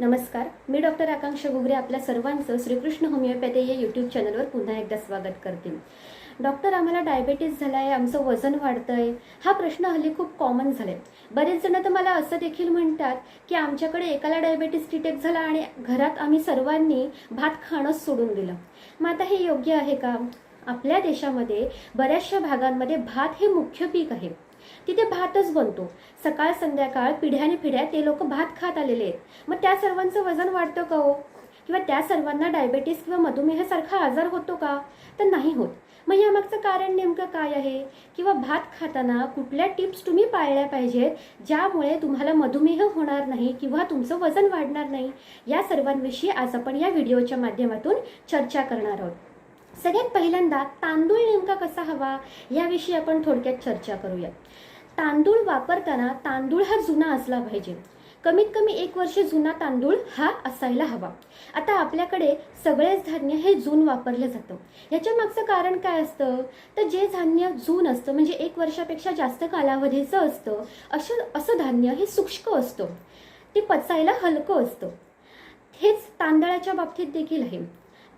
नमस्कार. मी डॉक्टर आकांक्षा गुगरे आपल्या सर्वांचं श्रीकृष्ण होमिओपॅथी या यूट्यूब चॅनलवर पुन्हा एकदा स्वागत करते. डॉक्टर आम्हाला डायबेटीस झाला आहे आमचं वजन वाढतं आहे हा प्रश्न हल्ली खूप कॉमन झाला आहे बरेच जण तर मला असं देखील म्हणतात की आमच्याकडे एकाला डायबेटीस डिटेक्ट झाला आणि घरात आम्ही सर्वांनी भात खाणंच सोडून दिलं. मग आता हे योग्य आहे का? आपल्या देशामध्ये बऱ्याचशा भागांमध्ये भात हे मुख्य पीक आहे. तिथे भातच बनतो. सकाळ संध्याकाळ पिढ्याने पिढ्या ते लोक भात खात आलेले आहेत. मग त्या सर्वांचं वजन वाढतं का हो? किंवा त्या सर्वांना डायबेटीस किंवा मधुमेहासारखा आजार होतो का? तर नाही होत. मग यामागचं कारण नेमकं काय आहे? किंवा भात खाताना कुठल्या टिप्स तुम्ही पाळल्या पाहिजेत ज्यामुळे तुम्हाला मधुमेह होणार नाही किंवा तुमचं वजन वाढणार नाही? या सर्वांविषयी आज आपण या व्हिडिओच्या माध्यमातून चर्चा करणार आहोत. सगळ्यात पहिल्यांदा तांदूळ नेमका कसा हवा? याविषयी आपण थोडक्यात चर्चा करूया तांदूळ वापरताना तांदूळ हा जुना असला पाहिजे. कमीत कमी एक वर्ष जुना तांदूळ हा असायला हवा. आता आपल्याकडे सगळेच धान्य हे जून वापरलं जातं. ह्याच्या मागचं कारण काय असतं? तर जे धान्य जून असतं म्हणजे एक वर्षापेक्षा जास्त कालावधीचं असतं असं असं धान्य हे सूक्ष्म असतं. ते पचायला हलकं असतं. हेच तांदळाच्या बाबतीत देखील आहे.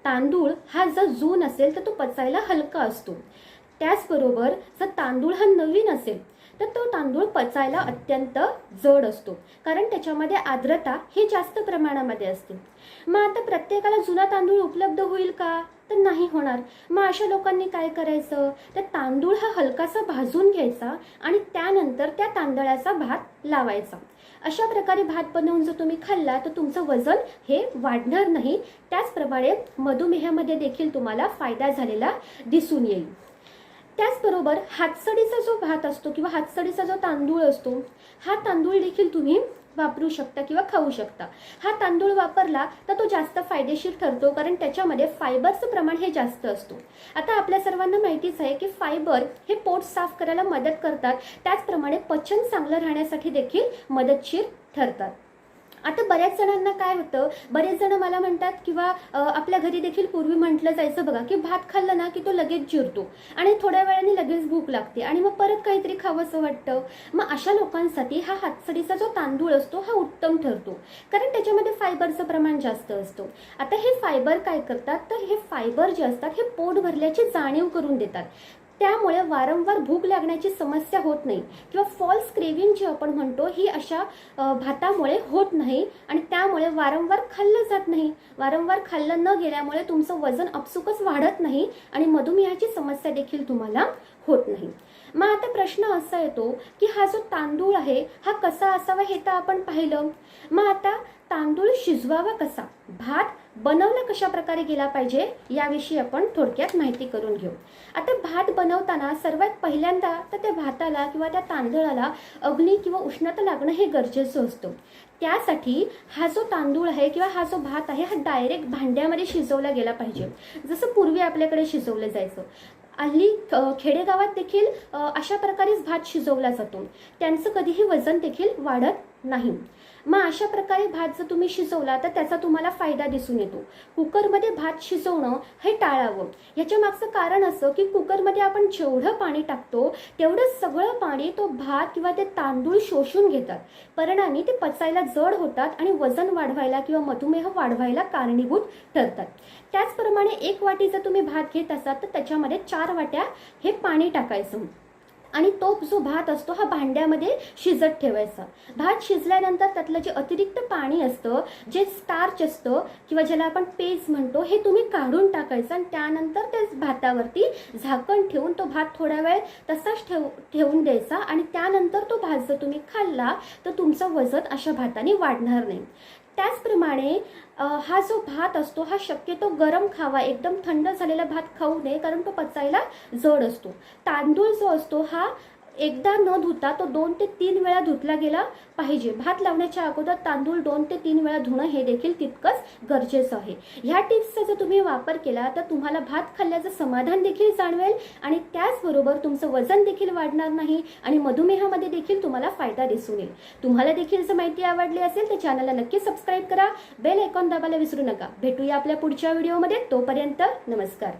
तांदूळ हा जर जून असेल तर तो पचायला हलका असतो. त्याचबरोबर जर तांदूळ हा नवीन असेल तर तो तांदूळ पचायला अत्यंत जड असतो. कारण त्याच्यामध्ये आर्द्रता ही जास्त प्रमाणामध्ये असते. मग आता प्रत्येकाला जुना तांदूळ उपलब्ध होईल का? तर नाही होणार. मग अशा लोकांनी काय करायचं? तर तांदूळ हा हलकासा भाजून घ्यायचा आणि त्यानंतर त्या तांदळाचा भात लावायचा. अशा प्रकारे भात बनवून जर तुम्ही खाल्ला तर तुमचं वजन हे वाढणार नाही. त्याचप्रमाणे मधुमेहामध्ये देखील तुम्हाला फायदा झालेला दिसून येईल. त्याचबरोबर हातसडीचा जो भात असतो किंवा हातसडीचा जो तांदूळ असतो हा तांदूळ देखील तुम्ही वापरू शकता किंवा खाऊ शकता. हा तांदूळ वापरला तर तो जास्त फायदेशीर ठरतो कारण त्याच्यामध्ये फायबरचं प्रमाण हे जास्त असतो. आता आपल्या सर्वांना माहितीच आहे की फायबर हे पोट साफ करायला मदत करतात. त्याचप्रमाणे पचन चांगलं राहण्यासाठी देखील मदतशीर ठरतात. आता बऱ्याच जणांना काय होतं बरेच जण मला म्हणतात किंवा आपल्या घरी देखील पूर्वी म्हटलं जायचं बघा की भात खाल्लं ना की तो लगेच जिरतो आणि थोड्या वेळाने लगेच भूक लागते आणि मग परत काहीतरी खावंसं वाटतं. मग अशा लोकांसाठी हा हातसडीचा जो तांदूळ असतो हा उत्तम ठरतो. कारण त्याच्यामध्ये फायबरचं प्रमाण जास्त असतो. आता हे फायबर काय करतात? तर हे फायबर जे असतात हे पोट भरल्याची जाणीव करून देतात. त्यामुळे वारंवार भूक लागण्याची समस्या होत नाही. किंवा फॉल्स क्रेविंग जी आपण म्हणतो ही अशा भातामुळे होत नाही. आणि त्यामुळे वारंवार खाल्लं जात नाही. वारंवार खाल्लं न गेल्यामुळे तुमचं वजन अपसुकच वाढत नाही आणि मधुमेहाची समस्या देखील तुम्हाला होत नाही. मग आता प्रश्न असा येतो की हा जो तांदूळ आहे हा कसा असावा हे तर आपण पाहिलं. मग आता तांदूळ शिजवावा कसा? भात बनवला कशा प्रकारे गेला पाहिजे याविषयी आपण थोडक्यात माहिती करून घेऊ. आता भात बनवताना सर्वात पहिल्यांदा तर त्या भाताला किंवा त्या तांदळाला अग्नी किंवा उष्णता लागणं हे गरजेचं असतं. त्यासाठी हा जो तांदूळ आहे किंवा हा जो भात आहे हा डायरेक्ट भांड्यामध्ये शिजवला गेला पाहिजे. जसं पूर्वी आपल्याकडे शिजवलं जायचं. हल्ली खेडेगावात देखील अशा प्रकारेच भात शिजवला जातो. त्यांचं कधीही वजन देखील वाढत नाही. मग अशा प्रकारे भात जर तुम्ही शिजवला तर त्याचा तुम्हाला फायदा दिसून येतो. कुकरमध्ये भात शिजवणं हे टाळावं. याच्या मागचं कारण असं की कुकरमध्ये आपण जेवढं पाणी टाकतो तेवढं सगळं पाणी तो भात किंवा ते तांदूळ शोषून घेतात. परिणामी ते पचायला जड होतात आणि वजन वाढवायला किंवा मधुमेह वाढवायला कारणीभूत ठरतात. त्याचप्रमाणे एक वाटी जर तुम्ही भात घेत असाल तर त्याच्यामध्ये चार वाट्या हे पाणी टाकायचं. आणि तो जो भात असतो हा भांड्यामध्ये शिजत ठेवायचा. भात शिजल्यानंतर त्यातलं जे अतिरिक्त पाणी असतं जे स्टार्च असतं किंवा ज्याला आपण पेज म्हणतो हे तुम्ही काढून टाकायचं आणि त्यानंतर त्या भातावरती झाकण ठेवून तो भात थोडा वेळ तसाच ठेव ठेवून द्यायचा आणि त्यानंतर तो भात जर तुम्ही खाल्ला तर तुमचं वजन अशा भाताने वाढणार नाही. त्याचप्रमाणे हा जो भात असतो हा शक्यतो गरम खावा एकदम थंड झालेला भात खाऊ नये कारण तो पचायला जड असतो. तांदूळ जो असतो हा एकदा न धुता तो दोन ते तीन वेळा धुतला गेला पाहिजे. भात लावण्याच्या अगोदर तांदूळ दोन ते तीन वेळा धुणं हे देखील तितकंच गरजेचं आहे. ह्या टिप्सचा जर तुम्ही वापर केला तर तुम्हाला भात खाल्ल्याचं समाधान देखील जाणवेल आणि त्याचबरोबर तुमचं वजन देखील वाढणार नाही आणि मधुमेहामध्ये देखील तुम्हाला फायदा दिसून येईल. तुम्हाला देखील जर माहिती आवडली असेल तर चॅनलला नक्की सबस्क्राईब करा. बेल आयकॉन दाबायला विसरू नका. भेटूया आपल्या पुढच्या व्हिडिओमध्ये. तोपर्यंत नमस्कार.